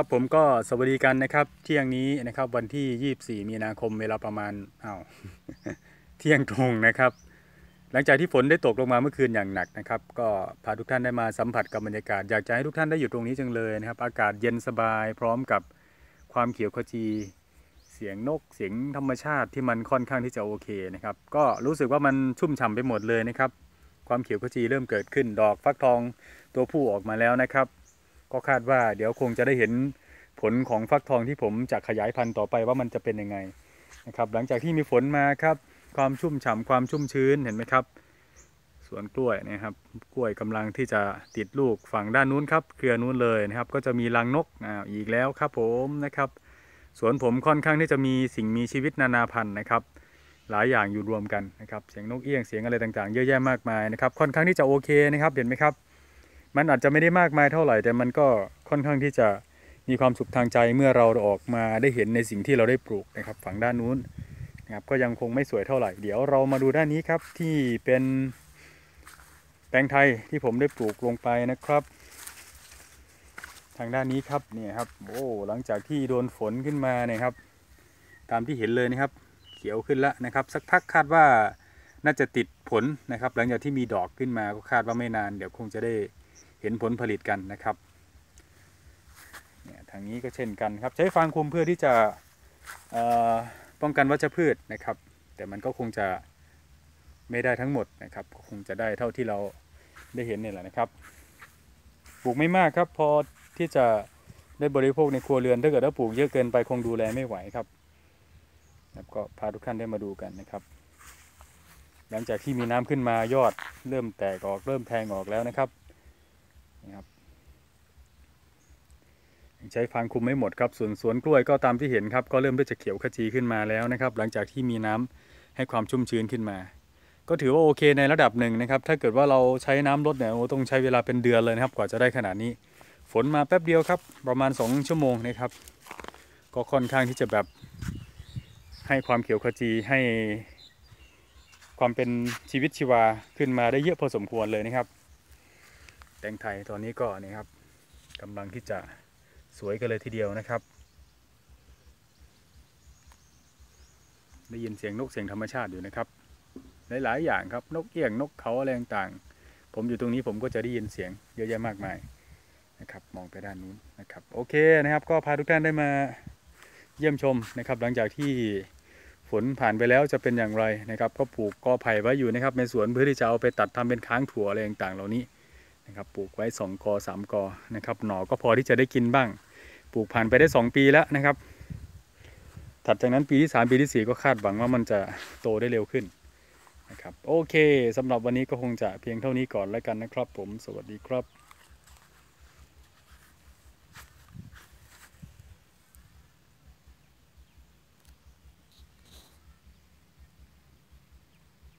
ครับผมก็สวัสดีกันนะครับ เที่ยงนี้นะครับวันที่ 24 มีนาคมเวลาประมาณอ้าวเที่ยงตรงนะครับ หลังจากที่ฝนได้ตกลงมาเมื่อคืนอย่างหนักนะครับ ก็พาทุกท่านได้มาสัมผัสกับบรรยากาศ อยากจะให้ทุกท่านได้อยู่ตรงนี้จังเลยนะครับ อากาศเย็นสบายพร้อมกับความเขียวขจี เสียงนกเสียงธรรมชาติที่มันค่อนข้างที่จะโอเคนะครับ ก็รู้สึกว่ามันชุ่มฉ่ำไปหมดเลยนะครับ ความเขียวขจีเริ่มเกิดขึ้น ดอกฟักทองตัวผู้ออกมาแล้วนะครับ ก็คาดว่าเดี๋ยวคงจะได้เห็นผลของฟักทองที่ผมจะขยายพันธุ์ต่อไปว่ามันจะเป็นยังไงนะครับหลังจากที่มีฝนมาครับ ความชุ่มฉ่ำความชุ่มชื้นเห็นไหมครับ สวนกล้วยนะครับกล้วยกำลังที่จะติดลูกฝั่งด้านนู้นครับเครือนู้นเลยนะครับ ก็จะมีรังนกอ่าอีกแล้วครับผมนะครับสวนผมค่อนข้างที่จะมีสิ่งมีชีวิตนานาพันธุ์นะครับ หลายอย่างอยู่รวมกันนะครับเสียงนกเอี้ยงเสียงอะไรต่างๆ เยอะแยะมากมายนะครับค่อนข้างที่จะโอเคนะครับเห็นไหมครับ มันอาจจะไม่ได้มากมายเท่าไหร่ แต่มันก็ค่อนข้างที่จะมีความสุขทางใจเมื่อเราออกมาได้เห็นในสิ่งที่เราได้ปลูกนะครับ ฝั่งด้านนู้นนะครับก็ยังคงไม่สวยเท่าไหร่ เดี๋ยวเรามาดูด้านนี้ครับที่เป็นแปลงไทยที่ผมได้ปลูกลงไปนะครับ ทางด้านนี้ครับเนี่ยครับโอ้หลังจากที่โดนฝนขึ้นมาเนี่ยครับ ตามที่เห็นเลยนะครับ เขียวขึ้นแล้วนะครับ สักพักคาดว่าน่าจะติดผลนะครับ หลังจากที่มีดอกขึ้นมาก็คาดว่าไม่นาน เดี๋ยวคงจะได้ เห็นผลผลิตกันนะครับเนี่ยทางนี้ก็เช่นกันครับ ใช้ฟางคุมเพื่อที่จะป้องกันวัชพืชนะครับ แต่มันก็คงจะไม่ได้ทั้งหมดนะครับคงจะได้เท่าที่เราได้เห็นเนี่ยแหละนะครับปลูกไม่มากครับพอที่จะได้บริโภคในครัวเรือนถ้าเกิดว่าปลูกเยอะเกินไปคงดูแลไม่ไหวครับครับก็พาทุกท่านได้มาดูกันนะครับ หลังจากที่มีน้ำขึ้นมายอดเริ่มแตกออกเริ่มแทงออกแล้วนะครับ นะครับใช้ฟางคุมไม่หมดครับส่วนสวนกล้วยก็ตามที่เห็นครับ ก็เริ่มที่จะเขียวขจีขึ้นมาแล้วนะครับ หลังจากที่มีน้ำให้ความชุ่มชื้นขึ้นมา ก็ถือว่าโอเคในระดับหนึ่งนะครับ ถ้าเกิดว่าเราใช้น้ำลดเนี่ยโอ้ต้องใช้เวลาเป็นเดือนเลยนะครับ กว่าจะได้ขนาดนี้ ฝนมาแป๊บเดียวครับ ประมาณ 2 ชั่วโมงนะครับ ก็ค่อนข้างที่จะแบบให้ความเขียวขจีให้ความเป็นชีวิตชีวาขึ้นมาได้เยอะพอสมควรเลยนะครับ แตงไทยตอนนี้ก็นี่ครับกำลังที่จะสวยกันเลยทีเดียวนะครับ ได้ยินเสียงนกเสียงธรรมชาติอยู่นะครับ หลายๆอย่างครับนกเอี้ยงนกเขาอะไรต่างๆ ผมอยู่ตรงนี้ผมก็จะได้ยินเสียงเยอะแยะมากมายนะครับ มองไปด้านนู้นนะครับ โอเคนะครับ ก็พาทุกท่านได้มาเยี่ยมชมนะครับ หลังจากที่ฝนผ่านไปแล้วจะเป็นอย่างไรนะครับ ก็ปลูกกอไผ่ไว้อยู่นะครับในสวนเพื่อที่จะเอาไปตัดทำเป็นค้างถั่วอะไรต่างๆ เหล่านี้ นะครับปลูกไว้ 2กอ3กอนะครับหน่อก็พอที่จะได้กินบ้าง ปลูกผ่านไปได้ 2 ปีแล้วนะครับ ถัดจากนั้นปีที่ 3 ปีที่ 4 ก็คาดหวังว่ามันจะโตได้เร็วขึ้นนะครับโอเคสำหรับวันนี้ก็คงจะเพียงเท่านี้ก่อนแล้วกันนะครับ ผมสวัสดีครับ